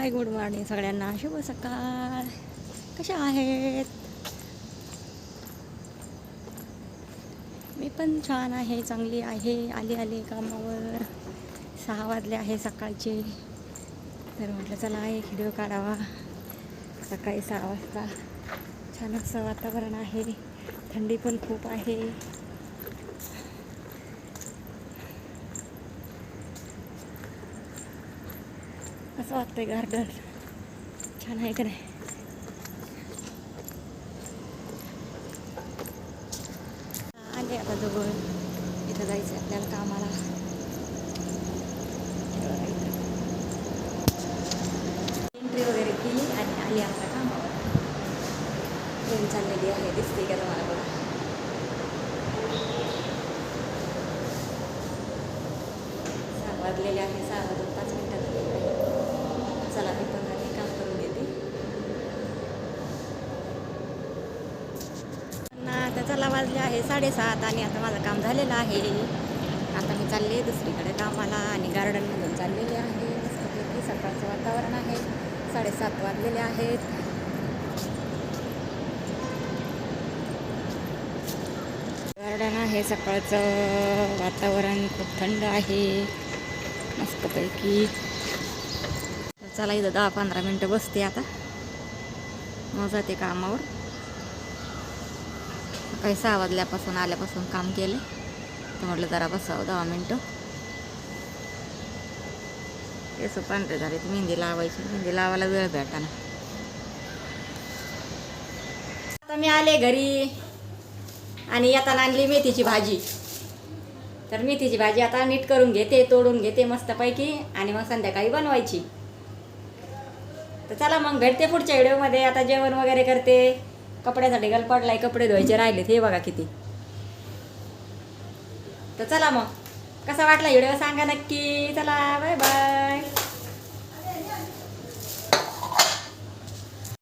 Hi good morning सगळ्यांना. शुभ सकाळ. कशा आहेत? मी पण छान आहे चांगली आहे. आले आले कामावर. सहा वाजले आहे सकाळचे. तर म्हटलं चला एक व्हिडिओ काढावा. सकाळी सहा वाजता. छान असं वातावरण आहे. थंडी पण खूप आहे. असं वाटतंय गार्डन छान आहे का नाही आले आता जवळ इथं जायचं आपल्याला कामाला एंट्री वगैरे केली आणि आली आता कामावर ट्रेन चाललेली आहे दिसते का तुम्हाला बघा सहा वाजलेले आहे सहा वाजून चला मी पण आले काम करून देते ना आता चला वाजले आहे साडेसात आणि आता माझं काम झालेलं आहे. आता मी चालले दुसरीकडे कामाला आणि गार्डनमधून चाललेले आहे. मस्तपैकी सकाळचं वातावरण आहे. साडेसात वाजलेले आहेत. गार्डन आहे सकाळचं वातावरण खूप थंड आहे. मस्तपैकी चला इथं दहा पंधरा मिनटं बसते आता. मग जाते कामावर. काही सहा वाजल्यापासून आल्यापासून काम केले. तर म्हटलं जरा बसावं दहा मिनटं. केस पांढरे झाले तर मेहंदी लावायची. मेहंदी लावायला वेळ भेटाना. आता मी आले घरी आणि येताना आणली मेथीची भाजी. तर मेथीची भाजी आता नीट करून घेते तोडून घेते मस्तपैकी आणि मग संध्याकाळी बनवायची. तर चला मग भेटते पुढच्या व्हिडिओमध्ये. आता जेवण वगैरे करते. कपड्यासाठी गल पडलाय कपडे धुवायचे राहिलेत हे बघा किती. तर चला मग. कसा वाटला व्हिडिओ सांगा नक्की. चला बाय बाय